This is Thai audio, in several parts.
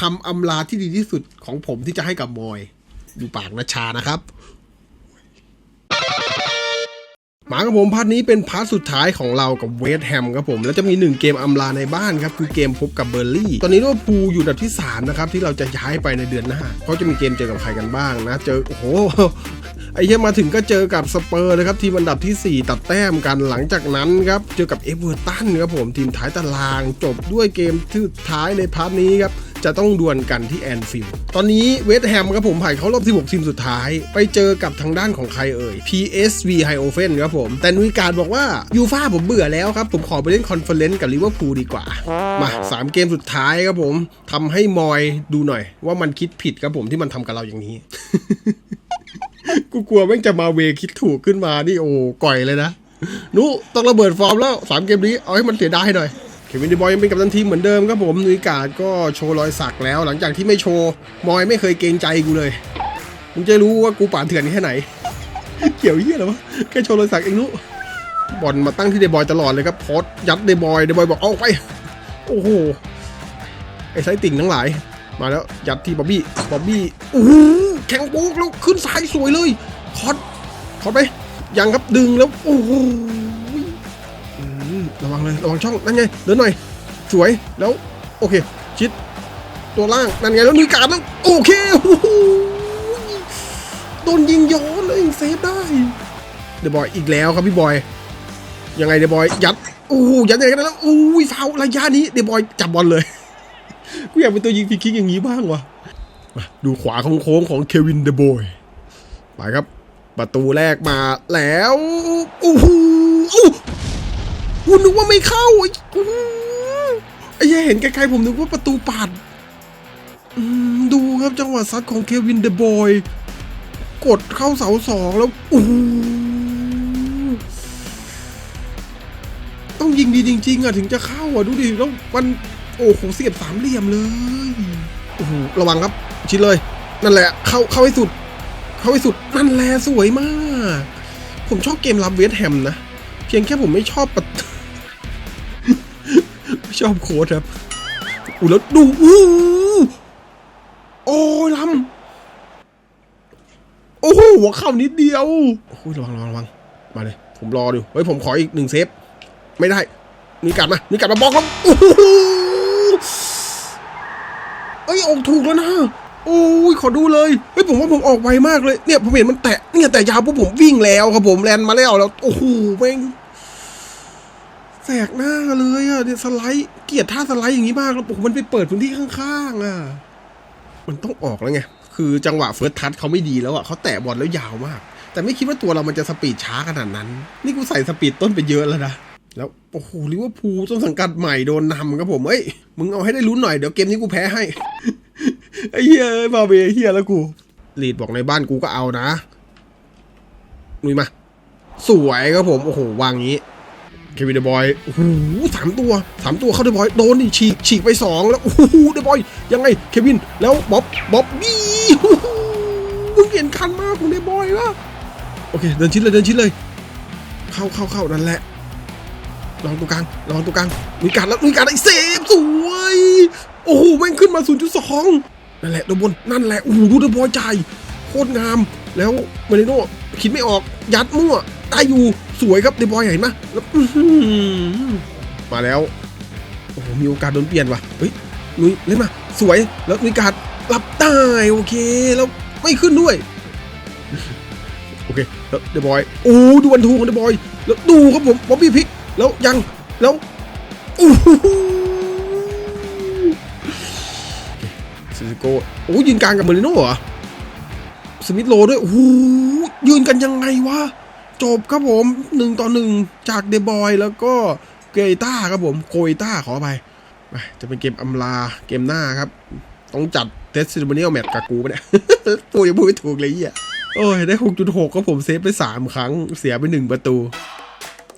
คำอำลาที่ดีที่สุดของผมที่จะให้กับมอย ดูปากนะชานะครับหมากับผมพาร์ทนี้เป็นพาร์ทสุดท้ายของเรากับเวสแฮมครับผม แล้วจะมีหนึ่งเกมอำลาในบ้านครับ คือเกมพบกับเบอร์ลี่ ตอนนี้ลิเวอร์พูลอยู่อันดับที่ 3 นะครับ ที่เราจะย้ายไปในเดือนหน้าเขาจะมีเกมเจอกับใครกันบ้างนะ เจอ โอ้โห ไอ้เหี้ยมาถึงก็เจอกับสเปอร์เลยครับ ทีมอันดับทีสี่ 4 ตัดแต้มกันหลังจากนั้นครับ เจอกับเอเวอร์ตันครับผมทีมท้ายตารางจบด้วยเกมที่สุดท้ายในพาร์ทนี้ครับ จะต้องดวลกันที่แอนฟิลด์ตอนนี้เวสต์แฮมครับผมผ่านเข้ารอบ 16 ทีมสุดท้าย ไปเจอกับทางด้านของใครเอ่ย PSV h i o f e n ครับผม แต่นุยการบอกว่ายูฟ่าผมเบื่อแล้วครับ ผมขอไปเล่นคอนเฟอเรนซ์กับลิเวอร์พูลดีกว่า มา 3 เกมสุดท้ายครับผมทำให้มอยดูหน่อย ว่ามันคิดผิดครับผมที่มันทำกับเราอย่างนี้กูกลัวแม่งจะมาเวคิดถูกขึ้นมานี่โอ้ก่อยเลยนะนุต้องระเบิดฟอร์มแล้วสามเกมนี้เอาให้มันเสียดายหน่อย เควินดีบอยยังเป็นกัปตันทีมเหมือนเดิมครับผมนุยการ์ดก็โชว์รอยสักแล้ว หลังจากที่ไม่โชว์มอยไม่เคยเกรงใจกูเลยมึงจะรู้ว่ากูป่านเถื่อนแค่ไหน เกี่ยวเหี้ยหรอวะแค่โชว์รอยสักเองนุบอลมาตั้งที่เดบอยตลอดเลยครับโพสต์ยัดเดบอยเดบอยบอกเอาไป โอ้โหไอ้ไซติ่งทั้งหลาย มาแล้วยัดที่บ๊อบบี้บ๊อบบี้โอ้โหแข็งโป๊กแล้วขึ้นซ้ายสวยเลยคอดคอดไปยังครับดึงแล้วโอ้โห ระวังเลยระวังช่องนั่นไงเดินหน่อย สวยแล้วโอเค ชิด ตัวล่างนั่นไงแล้วนุยการแล้วโอเคโอ้โหโดนยิงย้อนเลยเซฟได้เดบอยอีกแล้วครับพี่บอย ยังไงเดบอยยัดโอ้โหยัดยังไงกันแล้วโอ้ยฟาวระยะนี้เดบอยจับบอลเลยกูอยากเป็นตัวยิงฟรีคิกอย่างนี้บ้างวะดูขวาของโค้งของเควินเดบอยไปครับ ประตูแรกมาแล้วโอ้โห กูนึกว่าไม่เข้าไอ้กูไอ้เหี้ยเห็นไกลๆผมนึกว่าประตูปาดดูครับจังหวะซัดของเควินเดอะบอย กดเข้าเสาสองแล้วโอ้ต้องยิงดีจริง ๆอะถึงจะเข้าอะดูดิแล้วมันโอ้โหเสียบสามเหลี่ยมเลยโอ้โหระวังครับชิดเลย นั่นแหละ เข้าเข้าให้สุด เข้าให้สุดนั่นแหละสวยมาก ผมชอบเกมรับเวสแฮมนะ เพียงแค่ผมไม่ชอบประต ไม่ชอบโค้ดครับอู้แล้วดูอู้โอ้ลำโอ้โหหัวเข่านิดเดียวโอ้ยระวังระวังระวังมาเลย ผมรอดูเฮ้ยผมขออีกหนึ่งเซฟ ไม่ได้มีกัดมามีกัดมาบล็อกครับโอ้โหเอ้ยออกถูกแล้วนะโอ้ยขอดูเลยเฮ้ยผมว่าผมออกไวมากเลยเนี่ยผมเห็นมันแตะเนี่ยแต่ยาวปุ๊บผมวิ่งแล้วครับผมแลนมาแล้วแล้วโอ้โหแม่ง แสกหน้าเลยอะเนี่ยสไลด์เกียดท่าสไลด์อย่างนี้มากแล้วโอ้โหมันไปเปิดพื้นที่ข้างๆอะมันต้องออกแล้วไงคือจังหวะเฟิร์สทัชเขาไม่ดีแล้วอะเขาแตะบอลแล้วยาวมาก แต่ไม่คิดว่าตัวเรามันจะสปีดช้าขนาดนั้น นี่กูใส่สปีดต้นไปเยอะแล้วนะแล้วโอ้โหลิเวอร์พูลต้นสังกัดใหม่โดนนำครับผมเอ้ยมึงเอาให้ได้ลุ้นหน่อยเดี๋ยวเกมนี้กูแพ้ให้ไอ้เหี้ยเอ้ยบาเบเฮียแล้วกูลีดบอกในบ้านกูก็เอานะนุยมาสวยครับผมโอ้โหวางงี้ เควินเดอะบอยโอ้โหสามตัวสามตัวเข้าเดอะบอยโดนนี่ฉีกฉีกไปสองแล้วโอ้โหเดบอยยังไงเควินแล้วบ๊อบบ๊อบบี้โอ้โหมึงเปลี่ยนคันมากของเดบอยวะโอเคเดินชิดเลยเดินชิดเลย เข้าเข้าเข้านั่นแหละลองตัวกลางลองตัวกลางมีการแล้วมีการไอ้เซฟสวยโอ้โหแม่งขึ้นมา 0.2 นั่นแหละโดนบนนั่นแหละโอ้โหดูเดบอยใจโคตรงามแล้วมาริโน่คิดไม่ออกยัดมั่ว ได้อยู่สวยครับเดบอยเห็นไหมแล้วมาแล้วโอ้โหมีโอกาสโดนเปลี่ยนว่ะเฮ้ยนุ้ยเล่นมาสวยแล้วมีการรับได้โอเคแล้วไม่ขึ้นด้วยโอเคแล้วเดบอยโอ้ดูวันทูของเดบอยแล้วดูครับผมบ๊อบบี้พิกแล้วยังแล้วโอ้โหซิซิโก้โอ้ยืนกลางกับเมริโน่เหรอสมิธโลด้วยโอ้ยืนกันยังไงวะ จบครับผมหนึ่งต่อหนึ่งจากเดบอยแล้วก็เกยต้าครับผมโกยต้าขอไปไปจะเป็นเกมอำลาเกมหน้าครับ ต้องจัดเทสซิมเนียลแมตช์กับกูปะเนี่ยพูดยังพูดไม่ถูกเลยอะโอ้ย ได้ 6.6 ก็ผมเซฟไป 3 ครั้งเสียไป 1 ประตู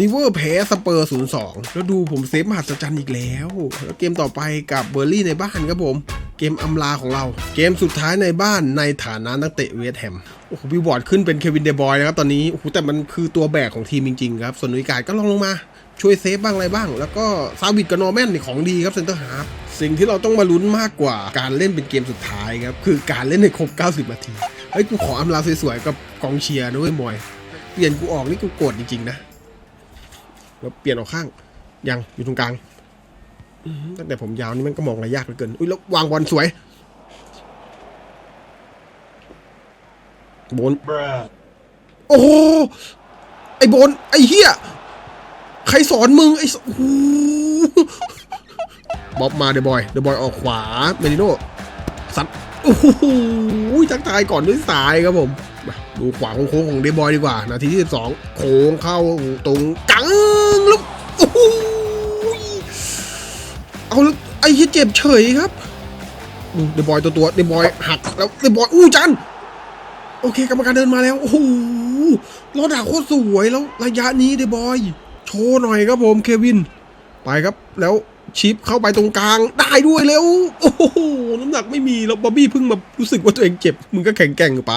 ลิเวอร์แพ้สเปอร์0-2แล้วดูผมเซฟมหัศจรรย์อีกแล้ว แล้วเกมต่อไปกับเบอร์ลี่ในบ้านครับผม เกมอำลาของเรา เกมสุดท้ายในบ้านในฐานะนักเตะเวสแฮมโอ้โหวิวบอร์ดขึ้นเป็นเควินเดบอยนะครับตอนนี้โอ้โหแต่มันคือตัวแบกของทีมจริงๆครับส่วนนุยกายก็ลองลงมาช่วยเซฟบ้างอะไรบ้าง แล้วก็ซาวิดกับนอร์แมนนี่ของดีครับเซนเตอร์ฮาร์ฟสิ่งที่เราต้องมาลุ้นมากกว่าการเล่นเป็นเกมสุดท้ายครับ คือการเล่นในครบ 90 นาที เฮ้ย กูขออำลาสวยๆ กับกองเชียร์นะเว้ยมอย เปลี่ยนกูออกนี่กูโกรธจริง ๆ นะ แล้วเปลี่ยนออกข้าง ยังอยู่ตรงกลางตั้งแต่ผมยาวนี่มันก็มองอะไรยากเหลือเกิน อุ้ยแล้ววางบอลสวยบนโอ้โห ไอ้บนไอ้เฮียใครสอนมึง ไอ้โอ้บ๊อบมาเดบอย เดบอยออกขวา เมดิโนสัตว์โอ้โหทักทายก่อนด้วยสายครับผม ดูขวาโค้งของเดบอยดีกว่า นาทีที่12โค้งเข้าตรงกังล้วโอ้โหเอาแล้วไอ้เฮียเจ็บเฉยครับเดบอยตัวตัวเดบอยหักแล้วเดบอยอู้จันโอเคกรรมการเดินมาแล้วโอ้โหรอดาโคตรสวยแล้วระยะนี้เดบอยโชว์หน่อยครับผมเควิน ไปครับแล้วชิปเข้าไปตรงกลางได้ด้วยแล้ว โอ้โห น้ำหนักไม่มี แล้วบอบบี้เพิ่งมารู้สึกว่าตัวเองเจ็บ มึงก็แข็งแกร่งไป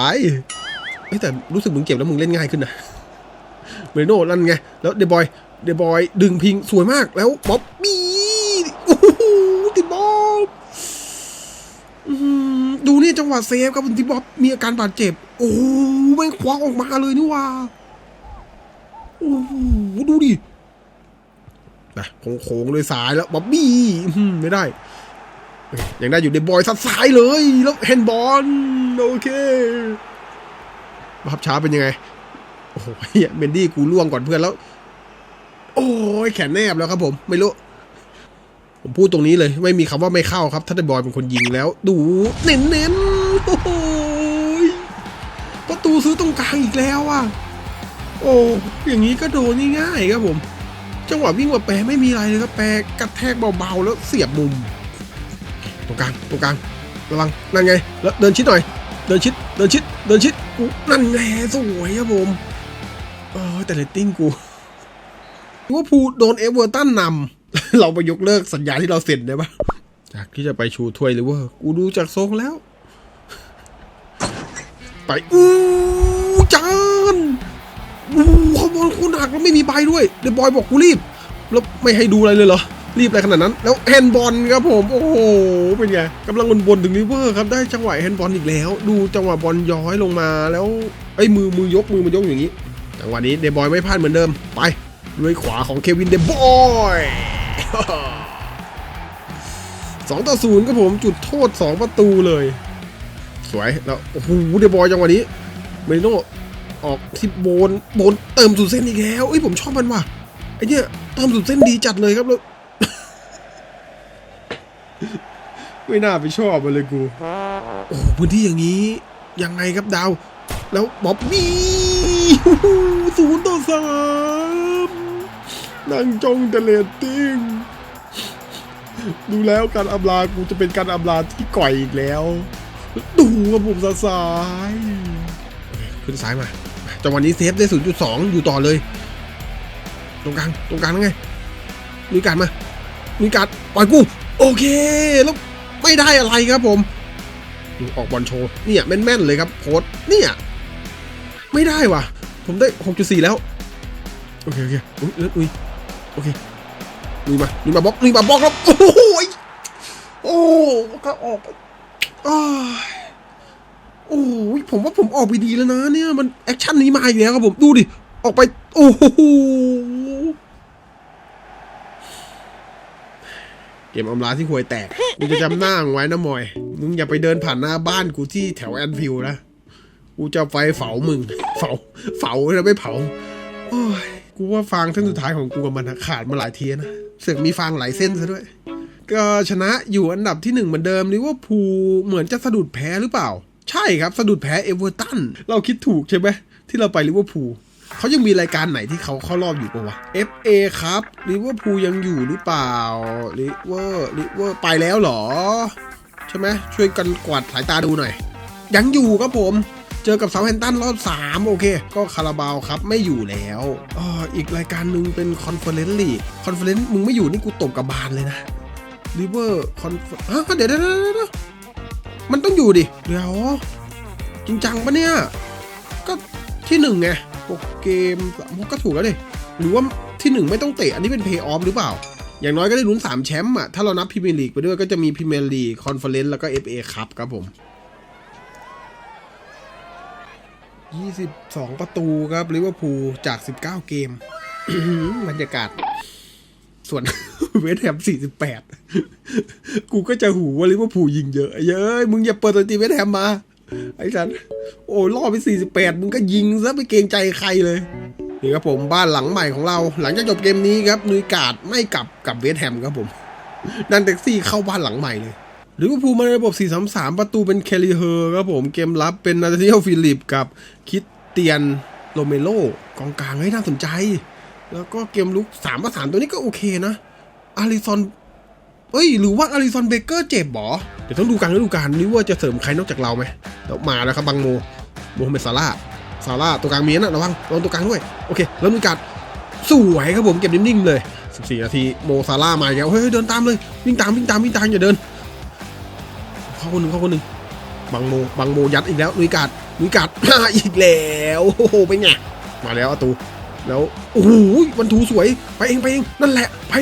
แต่รู้สึกมึงเจ็บแล้วมึงเล่นง่ายขึ้นนะเมโน่นั่นไง แล้วเดบอย เดบอยดึงพิงสวยมากแล้วบ๊อบบี้โอ้โหติดบ๊อบดูนี่จังหวะเซฟครับที่บ๊อบมีอาการบาดเจ็บ โอ้ไม่คว้าออกมาเลยนี่ว่าโอ้โหดูดินะโค้งๆเลยสายแล้วบ๊อบบี้ไม่ได้ยังได้อยู่ในบอยซัดซ้ายเลย แล้วแฮนด์บอลโอเค ภาพช้าเป็นยังไง โอ้โหเมนดี้กูล่วงก่อนเพื่อนแล้ว โอ้ยแขนแนบแล้วครับผม ไม่รู้ ผมพูดตรงนี้เลย ไม่มีคำว่าไม่เข้าครับถ้าเดบอยเป็นคนยิงแล้ว ดูเน้นเน้นโอ้โหยประตูซื้อตรงกลางอีกแล้วอะ โอ้อย่างนี้ก็โดนง่ายๆครับผม จังหวะวิ่งมาแปรไม่มีอะไรเลยครับแปรกระแทกเบาๆแล้วเสียบมุม ตรงกลางตรงกลางระวังนั่นไง แล้วเดินชิดหน่อย เดินชิดเดินชิดเดินชิดอุ๊ยนั่นไงสวยครับผมเออแต่เรตติ้งกูว่าพูลโดนเอเวอร์ตันนำเราไปยกเลิกสัญญาที่เราเซ็นได้ปะจากที่จะไปชูถ้วยเลยเว่ากูดูจากทรงแล้ว ไปอู้จานอู้ขบวนคุณหักแล้วไม่มีใบด้วยเดบอยบอกกูรีบ แล้วไม่ให้ดูอะไรเลยเหรอ รีบอะไรขนาดนั้น แล้วแฮนด์บอลครับผม โอ้โห เป็นไงกำลังบนๆถึงลิเวอร์ครับ ได้จังหวะแฮนด์บอลอีกแล้ว ดูจังหวะบอลย้อยลงมาแล้วไอ้มือมือยกมือมันยกอย่างนี้ จังหวะนี้เดบอยไม่พลาดเหมือนเดิม ไปด้วยขวาของเควินเดบอยสองต่อศูนย์ครับผมจุดโทษสองประตูเลย สวยแล้วโอ้โหเดบอยจังหวะนี้เมริโนออกที่โบนโบนเติมสุดเส้นอีกแล้วเอ้ยผมชอบมันว่ะไอเนี้ยเติมสุดเส้นดีจัดเลยครับแล้ว ไม่น่าไปชอบมันเลยกู โอ้โหพื้นที่อย่างนี้ ยังไงครับดาว แล้วบ๊อบบี้ศูนย์ต่อสามนั่งจงแต่เรตติ้งดูแล้วการอำลากูจะเป็นการอำลาที่ก่อยอีกแล้วดูกับผมสสายขึ้นซ้ายมาจังหวะนี้เซฟได้ 0.2 อยู่ต่อเลย ตรงกลาง ตรงกลางนั่นไง มีการมา มีการปล่อยกู โอเค แล้ว ไม่ได้อะไรครับผมดูออกบอลโชว์เนี่ยแม่นๆเลยครับโค้ดเนี่ยไม่ได้ว่ะ ผมได้ 6.4 แล้ว โอเค โอเคอุ้ยอุ้ยโอเคลุยมาลุยมาบล็อกลุยมาบล็อกแล้วโอ้โหยโอ้ก็ออกไปอ้โอ้ยผมว่าผมออกไปดีแล้วนะเนี่ยมันแอคชั่นนี้มาอีกแล้วครับผมดูดิ ออกไป โอ้โหเกมอำลาที่ห่วยแตก มึงจะจำหน้ามึงไว้นะมอย มึงอย่าไปเดินผ่านหน้าบ้านกูที่แถวแอนฟิลด์นะ กูจะไฟเผามึงเผาเผาแล้วไม่เผา โอ้ย กูว่าฟางเส้นสุดท้ายของกูกับมันขาดมาหลายเทียนะ เสือกมีฟางหลายเส้นซะด้วย ก็ชนะอยู่อันดับที่หนึ่งเหมือนเดิมลิเวอร์พูลเหมือนจะสะดุดแพ้หรือเปล่า ใช่ครับสะดุดแพ้เอเวอร์ตัน เราคิดถูกใช่ไหมที่เราไปลิเวอร์พูล เขายังมีรายการไหนที่เขาเข้ารอบอยู่ปะวะ FA ครับลิเวอร์พูลยังอยู่หรือเปล่าลิเวอร์ลิเวอร์ไปแล้วเหรอ ใช่ไหมช่วยกันกวาดสายตาดูหน่อย ยังอยู่ครับผมเจอกับเซาแฮมป์ตันรอบ 3 โอเค ก็คาราบาวครับไม่อยู่แล้วอ่ออีกรายการหนึ่งเป็นคอนเฟอเรนซ์ลีกคอนเฟอเรนซ์มึงไม่อยู่นี่กูตบกับบานเลยนะริเวอร์คอนฮะเดี๋ยวเดี๋ยวเดี๋ยวเดี๋ยวมันต้องอยู่ดิ เดี๋ยว จริงจังปะเนี่ย ก็ที่หนึ่งไง หกเกมสามก็ถูกแล้วดิหรือว่าที่หนึ่งไม่ต้องเตะอันนี้เป็นเพย์ออฟหรือเปล่า อย่างน้อยก็ได้ลุ้น3แชมป์อะ ถ้าเรานับพรีเมียร์ลีกไปด้วยก็จะมีพรีเมียร์ลีกคอนเฟอเรนซ์แล้วก็ FA ครับครับผม22ประตูครับลิเวอร์พูลจาก19เกมบรรยากาศ ส่วนเวสแฮม48กูก็จะหูว่าลิเวอร์พูลยิงเยอะ เย้ยมึงอย่าเปิดตัวตีเวสแฮมมา ไอ้สันโอ้ล่อไป48 มึงก็ยิงซะไม่เกรงใจใครเลย นี่ครับผมบ้านหลังใหม่ของเรา หลังจากจบเกมนี้ครับนุยการ์ดไม่กลับกับเวสแฮมครับผมนั่นแท็กซี่เข้าบ้านหลังใหม่เลยลิเวอร์พูมาในระบบ 4-3-3 ประตูเป็นเคลลีเฮอร์ครับผมเกมรับเป็นนาธานิเอลฟิลิปกับคิดเตียนโรเมโลกองกลางให้น่าสนใจ แล้วก็เกมลุก3ประสานตัวนี้ก็โอเคนะอาริซอน เอ้ย หรือว่าอาริซอนเบเกอร์เจ็บหรอ เดี๋ยวต้องดูกางฤดูกาลนี้ว่าจะเสริมใครนอกจากเราไหมแล้วมาแล้วครับบังโมโมฮัมเหม็ดซาร่าซาร่าตัวกลางเมียนะระวังระวังตัวกลางด้วย โอเค แล้วมีการสวยครับผมเก็บนิ่งๆเลย 14 นาทีโมซาร่ามาอีกแล้วเฮ้ยเดินตามเลยวิ่งตามวิ่งตามวิ่งตามอย่าเดินเข้าคนหนึ่งเข้าคนหนึ่งบังโมบังโมยัดอีกแล้วนุยกาดนุยกาดอีกแล้วโอ้โหเป็นไงมาแล้วอตูแล้วโอ้โหวันทูสวยไปเองไปเองนั่นแหละไป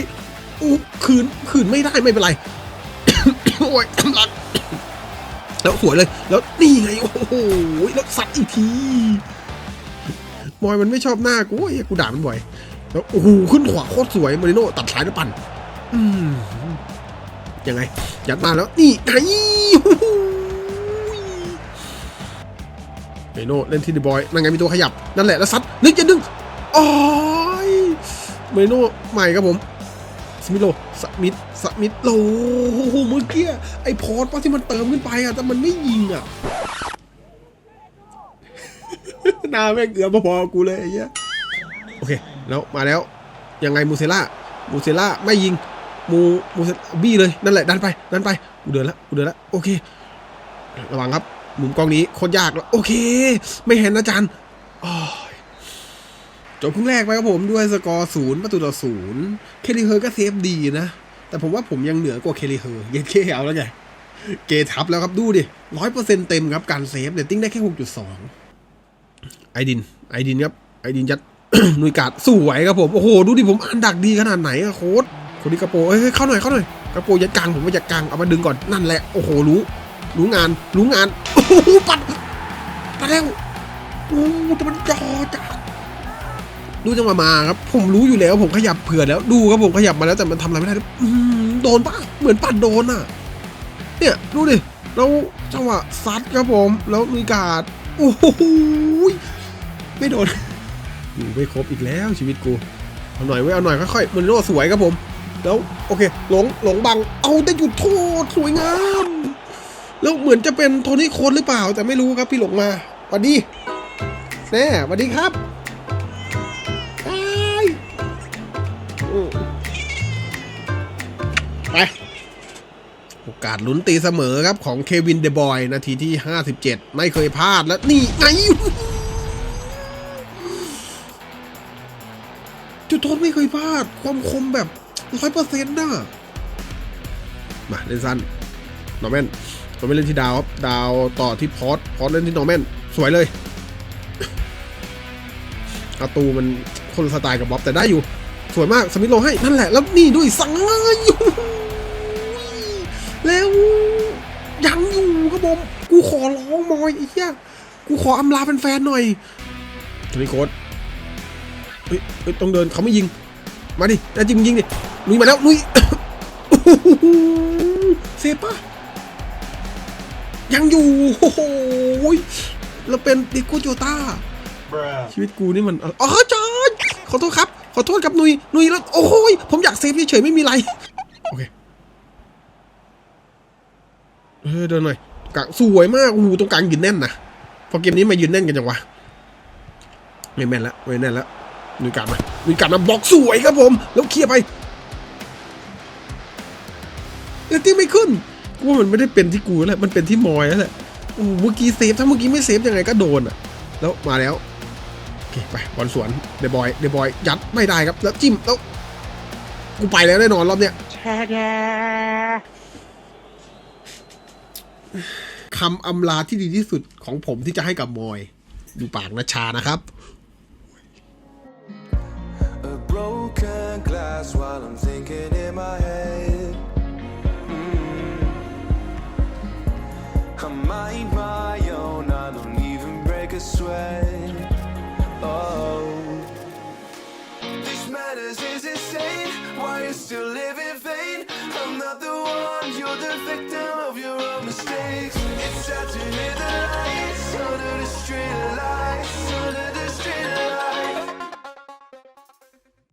อ้คืนคืนไม่ได้ไม่เป็นไรโอ้ยกำลังแล้วสวยเลย แล้วนี่ไงโอ้โหแล้วสัตว์อีกทีมอยมันไม่ชอบหน้ากูไอ้ยกูด่ามันบ่อยแล้วโอ้โหขึ้นขวาโคตรสวยมาริโน่ตัดสายแล้วปั่นอืมยังไงยัดมาแล้วนี่ไงโอ้โหมาริโน่เล่นที่เดบอยนั่นไงมีตัวขยับนั่นแหละแล้วซัดนึกจะดึงโอ้ยเมโน่ใหม่ครับผม สมิธโลสมิธสมิธโลโอ้โหเมื่อกี้ไอ้พอร์ตป่ะที่มันเติมขึ้นไปอะแต่มันไม่ยิงอะหน้าแม่งเกือบพอกูเลยไอ้เหี้ยโอเค แล้วมาแล้ว ยังไงมูเซล่ามูเซล่าไม่ยิงมูมูเซบี้เลยนั่นแหละดันไปดันไปกูเดินล้วกูเดินล้วโอเค ระวังครับ มุมกล้องนี้โคตรยากแล้วโอเค ไม่เห็นอาจารย์อ้อ จบครึ่งแรกไปครับผมด้วยสกอร์ศูนย์ประตูต่อศูนย์เคลลีเฮอร์ก็เซฟดีนะ แต่ผมว่าผมยังเหนือกว่าเคลลีเฮอร์เย็นเคเอาแล้วไง เกทับแล้วครับดูดิร้อยเปอร์เซ็นต์เต็มครับการเซฟเดตติ้งได้แค่หกจุดสองไอดิน ไอดินครับ ไอดินยัดหนุยกาดสวยครับผม โอ้โห ดูดิผมอันดักดีขนาดไหนอะโค้ดคนนี้กระโปเอ้ยเข้าหน่อยเข้าหน่อยกระโปยัดกลางผมว่ายัดกลางเอามาดึงก่อนนั่นแหละโอ้โหรู้ รู้งานรู้งานโอ้โหปัดปัดแล้วโอ้แต่มันจอจ้า ดูจังหวะมาครับ ผมรู้อยู่แล้วผมขยับเผื่อแล้วดูครับผมขยับมาแล้วแต่มันทำอะไรไม่ได้โดนปะเหมือนปัดโดนอะ เนี่ยดูดิแล้วจังหวะซัดครับผม แล้วมีการดโอ้โหไม่โดนอยู่ไม่ครบอีกแล้วชีวิตกูเอาหน่อยไว้เอาหน่อยค่อยๆมันโน่สวยครับผม แล้วโอเค หลงหลงบังเอาได้หยุดโทษสวยงามแล้วเหมือนจะเป็นโทนี่โค้ดหรือเปล่า แต่ไม่รู้ครับพี่หลงมาสวัสดีแน่สวัสดีครับ โอกาสลุ้นตีเสมอครับของเควินเดบอยนาทีที่ 57 ไม่เคยพลาดแล้วนี่ไงจุดโทษไม่เคยพลาด ความคมแบบร้อยเปอร์เซ็นต์น่ะมาเล่นสั้นนอร์แมนนอร์แมนเล่นที่ดาวครับดาวต่อที่พอร์ตพอร์ตเล่นที่นอร์แมนสวยเลยอาตูมันคนสไตล์กับบ๊อบแต่ได้อยู่ สวยมากสมิธโลให้นั่นแหละ แล้วนี่ด้วยสังเลย แล้วยังอยู่ครับผม กูขอร้องมอยไอ้เหี้ยกูขออำลาเป็นแฟนๆหน่อยโทนี่โค้ดเฮ้ยเฮ้ยต้องเดินเขาไม่ยิง มาดิแต่จริงยิงดินุยมาแล้วนุยโอ้โหเซฟปะยังอยู่โอ้โหแล้วเป็นดิโกโจต้าชีวิตกูนี่มันอ๋อจอยขอโทษครับ ขอโทษครับนุยนุยแล้วโอ้ยผมอยากเซฟเฉยๆไม่มีไร โอเค เออเดินหน่อยกลางสวยมากโอ้โหตรงกลางยืนแน่นนะพอเกมนี้มายืนแน่นกันจังวะไม่แม่นแล้วไม่แน่นแล้วนุยกลับมานุยกลับมาบล็อกสวยครับผม แล้วเคลียร์ไปเออที่ไม่ขึ้นกูว่ามันไม่ได้เป็นที่กูแล้วมันเป็นที่มอยแล้วแหละโอ้โหเมื่อกี้เซฟถ้าเมื่อกี้ไม่เซฟยังไงก็โดนอะ แล้วมาแล้วโอเคไปบอลสวนเดบอยเดบอยยัดไม่ได้ครับแล้วจิ้มแล้วกูไปแล้วแน่นอนรอบเนี้ย คำอำลาที่ดีที่สุดของผมที่จะให้กับมอย ดูปากนะชานะครับ A broken past while I'm thinking in my head. Mm. I mind my own, I don't even break a sweat. Oh. This madness is insane. Why you still live in vain? I'm not the one, you're the victim of your own mistakes. It's sad to live the lights under the street lights.